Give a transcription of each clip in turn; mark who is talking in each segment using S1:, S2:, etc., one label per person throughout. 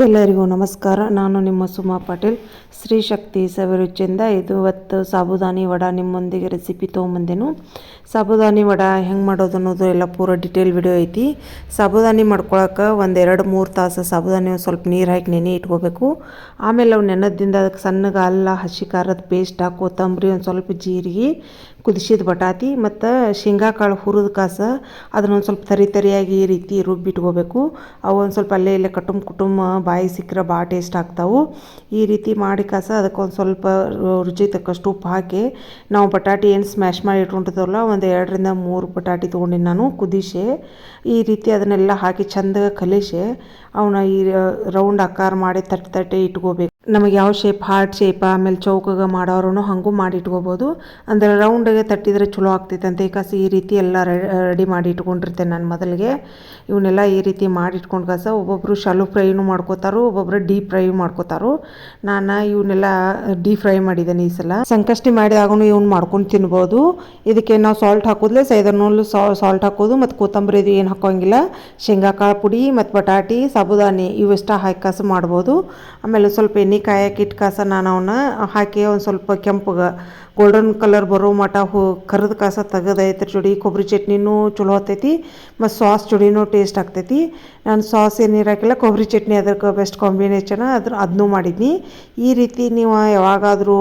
S1: ಎಲ್ಲರಿಗೂ ನಮಸ್ಕಾರ. ನಾನು ನಿಮ್ಮ ಸುಮಾ ಪಾಟೀಲ್. ಶ್ರೀ ಶಕ್ತಿ ಸವಿರುಚಿಯಿಂದ ಇದು ಇವತ್ತು ಸಾಬುದಾನಿ ವಡ ನಿಮ್ಮೊಂದಿಗೆ ರೆಸಿಪಿ ತೊಗೊಂಬಂದೇನು. ಸಾಬುದಾನಿ ವಡ ಹೆಂಗೆ ಮಾಡೋದು ಅನ್ನೋದು ಎಲ್ಲ ಪೂರ ಡಿಟೇಲ್ ವಿಡಿಯೋ ಐತಿ. ಸಾಬುದಾನಿ ಮಾಡ್ಕೊಳಕ್ಕೆ ಒಂದು ಎರಡು ಮೂರು ತಾಸು ಸಾಬುದಾನಿ ಸ್ವಲ್ಪ ನೀರು ಹಾಕಿ ನೆನೆ ಇಟ್ಕೋಬೇಕು. ಆಮೇಲೆ ಅವು ನೆನದಿಂದ ಅದಕ್ಕೆ ಸಣ್ಣಗೆ ಅಲ್ಲ, ಹಸಿ ಖಾರದ ಪೇಸ್ಟ್ ಕೊತ್ತಂಬರಿ ಒಂದು ಸ್ವಲ್ಪ ಜೀರಿಗೆ, ಕುದಿಸಿದ ಬಟಾತಿ ಮತ್ತು ಶೇಂಗಾ ಕಾಳು ಹುರಿದ ಕಾಸ ಅದನ್ನೊಂದು ಸ್ವಲ್ಪ ತರಿ ತರಿಯಾಗಿ ಈ ರೀತಿ ರುಬ್ಬಿಟ್ಕೋಬೇಕು. ಅವು ಒಂದು ಸ್ವಲ್ಪ ಅಲ್ಲೇ ಇಲ್ಲೇ ಕಟುಮ್ ಕುಟುಂಬ ಬಾಯಿ ಸಿಕ್ಕರೆ ಭಾಳ ಟೇಸ್ಟ್ ಆಗ್ತಾವೆ ಈ ರೀತಿ ಮಾಡಿ ಕಸ, ಅದಕ್ಕೊಂದು ಸ್ವಲ್ಪ ರುಚಿ ತಕ್ಕಷ್ಟು ಉಪ್ಪು ಹಾಕಿ, ನಾವು ಬಟಾಟಿ ಏನು ಸ್ಮ್ಯಾಶ್ ಮಾಡಿ ಇಟ್ಕೊಂಡಿದ್ದವಲ್ಲ ಒಂದು ಎರಡರಿಂದ ಮೂರು ಬಟಾಟಿ ತೊಗೊಂಡಿನಿ ನಾನು ಕುದಿಸಿ ಈ ರೀತಿ ಅದನ್ನೆಲ್ಲ ಹಾಕಿ ಚಂದ ಕಲಿಸಿ ಅವನ್ನ ಈ ರೌಂಡ್ ಆಕಾರ ಮಾಡಿ ತಟ್ಟೆ ತಟ್ಟೆ ಇಟ್ಕೋಬೇಕು. ನಮಗೆ ಯಾವ ಶೇಪ್ ಹಾರ್ಟ್ ಶೇಪ ಆಮೇಲೆ ಚೌಕಾಗ ಮಾಡೋರು ಹಾಗೂ ಮಾಡಿ ಇಟ್ಕೋಬೋದು ಅಂದರೆ ರೌಂಡಿಗೆ ತಟ್ಟಿದರೆ ಚಲೋ ಆಗ್ತೈತೆ ಅಂತ ಕಸ ಈ ರೀತಿ ಎಲ್ಲ ರೆಡಿ ಮಾಡಿ ಇಟ್ಕೊಂಡಿರ್ತೇನೆ ನಾನು ಮೊದಲಿಗೆ. ಇವನ್ನೆಲ್ಲ ಈ ರೀತಿ ಮಾಡಿ ಇಟ್ಕೊಂಡು ಕಸ ಒಬ್ಬೊಬ್ಬರು ಶಾಲು ಫ್ರೈನು ಮಾಡ್ಕೋತಾರು ಒಬ್ಬೊಬ್ಬರು ಡೀಪ್ ಫ್ರೈ ಮಾಡ್ಕೋತಾರು. ನಾನು ಇವನ್ನೆಲ್ಲ ಡೀಪ್ ಫ್ರೈ ಮಾಡಿದ್ದೇನೆ ಈ ಸಲ. ಸಂಕಷ್ಟಿ ಮಾಡಿದಾಗೂ ಇವ್ನು ಮಾಡ್ಕೊಂಡು ತಿನ್ಬೋದು. ಇದಕ್ಕೆ ನಾವು ಸಾಲ್ಟ್ ಹಾಕೋದ್ಲೆ ಸೈದರ್ನೂಲು ಸಾಲ್ಟ್ ಹಾಕೋದು ಮತ್ತು ಕೊತ್ತಂಬರಿ ಇದು ಏನು ಹಾಕೋಂಗಿಲ್ಲ. ಶೇಂಗಾಕಾಳು ಪುಡಿ ಮತ್ತು ಬಟಾಟಿ, ಸಾಬುದಾನಿ ಇವೆಷ್ಟ ಹಾಕಿ ಕಸ ಮಾಡ್ಬೋದು. ಆಮೇಲೆ ಸ್ವಲ್ಪ ಎಣ್ಣೆ ಕಾಯಕ್ಕೆ ಇಟ್ಟು ಕಾಸ ನಾನು ಅವನ್ನ ಹಾಕಿ ಒಂದು ಸ್ವಲ್ಪ ಕೆಂಪಗೆ ಗೋಲ್ಡನ್ ಕಲರ್ ಬರೋ ಮಟ ಹೋ ಕರದ ಕಾಸ ತೆಗೆದೈತ್ರಿ ಜೋಡಿ. ಕೊಬ್ಬರಿ ಚಟ್ನಿನೂ ಚಲೋ ಆಗ್ತೈತಿ ಮತ್ತು ಸಾಸ್ ಜೋಡಿನೂ ಟೇಸ್ಟ್ ಆಗ್ತೈತಿ. ನಾನು ಸಾಸ್ ಏನು ಇರೋಕ್ಕಿಲ್ಲ ಕೊಬ್ಬರಿ ಚಟ್ನಿ ಅದಕ್ಕೆ ಬೆಸ್ಟ್ ಕಾಂಬಿನೇಷನ್ ಅದ್ರ ಅದನ್ನೂ ಮಾಡಿದ್ನಿ. ಈ ರೀತಿ ನೀವು ಯಾವಾಗಾದರೂ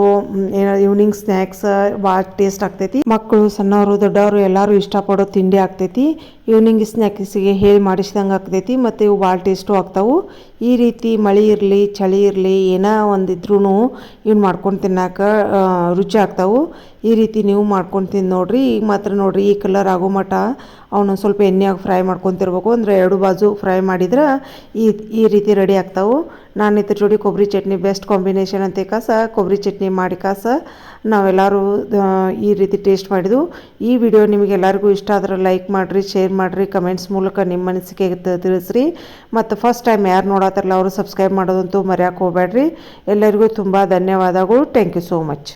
S1: ಏನೋ ಈವ್ನಿಂಗ್ ಸ್ನ್ಯಾಕ್ಸ್ ಭಾಳ ಟೇಸ್ಟ್ ಆಗ್ತೈತಿ. ಮಕ್ಕಳು, ಸಣ್ಣವರು, ದೊಡ್ಡವರು ಎಲ್ಲರೂ ಇಷ್ಟಪಡೋ ತಿಂಡಿ ಆಗ್ತೈತಿ. ಈವ್ನಿಂಗ್ ಸ್ನ್ಯಾಕ್ಸಿಗೆ ಹೇಳಿ ಮಾಡಿಸಿದಂಗೆ ಆಗ್ತೈತಿ, ಮತ್ತು ಇವು ಭಾಳ ಟೇಸ್ಟು ಆಗ್ತಾವೆ. ಈ ರೀತಿ ಮಳೆ ಇರಲಿ, ಚಳಿ ಇರಲಿ ಏನೋ ಒಂದಿದ್ರೂ ಇವ್ನು ಮಾಡ್ಕೊಂಡು ತಿನ್ನಾಕ ರುಚಿ ಆಗ್ತಾವೆ. ಈ ರೀತಿ ನೀವು ಮಾಡ್ಕೊಂಡು ತಿಂದು ನೋಡಿರಿ. ಈಗ ಮಾತ್ರ ನೋಡಿರಿ, ಈ ಕಲರ್ ಆಗೋ ಮಟ ಅವನು ಸ್ವಲ್ಪ ಎಣ್ಣೆಯಾಗಿ ಫ್ರೈ ಮಾಡ್ಕೊತಿರ್ಬೇಕು. ಅಂದರೆ ಎರಡು ಬಾಜು ಫ್ರೈ ಮಾಡಿದ್ರೆ ಈ ಈ ರೀತಿ ರೆಡಿ ಆಗ್ತಾವೆ. ನಾನು ಇದ್ರ ಜೋಡಿ ಕೊಬ್ಬರಿ ಚಟ್ನಿ ಬೆಸ್ಟ್ ಕಾಂಬಿನೇಷನ್ ಅಂತ ಕಾಸ. ಕೊಬ್ಬರಿ ಚಟ್ನಿ ಮಾಡಿ ಕಾಸ. ನಾವೆಲ್ಲರೂ ಈ ರೀತಿ ಟೇಸ್ಟ್ ಮಾಡಿದ್ವು ಈ ವಿಡಿಯೋ ನಿಮಗೆ ಎಲ್ಲರಿಗೂ ಇಷ್ಟ ಆದ್ರೆ ಲೈಕ್ ಮಾಡಿರಿ ಶೇರ್ ಮಾಡಿರಿ ಕಮೆಂಟ್ಸ್ ಮೂಲಕ ನಿಮ್ಮ ಅನಿಸಿಕೆ ತಿಳಿಸ್ರಿ. ಮತ್ತು ಫಸ್ಟ್ ಟೈಮ್ ಯಾರು ನೋಡತ್ತಾರಲ್ಲ ಅವರು ಸಬ್ಸ್ಕ್ರೈಬ್ ಮಾಡೋದಂತೂ ಮರ್ಯಾಕೆ ಹೋಗ್ಬೇಡ್ರಿ ಎಲ್ಲರಿಗೂ ತುಂಬ ಧನ್ಯವಾದಗಳು. Thank you so much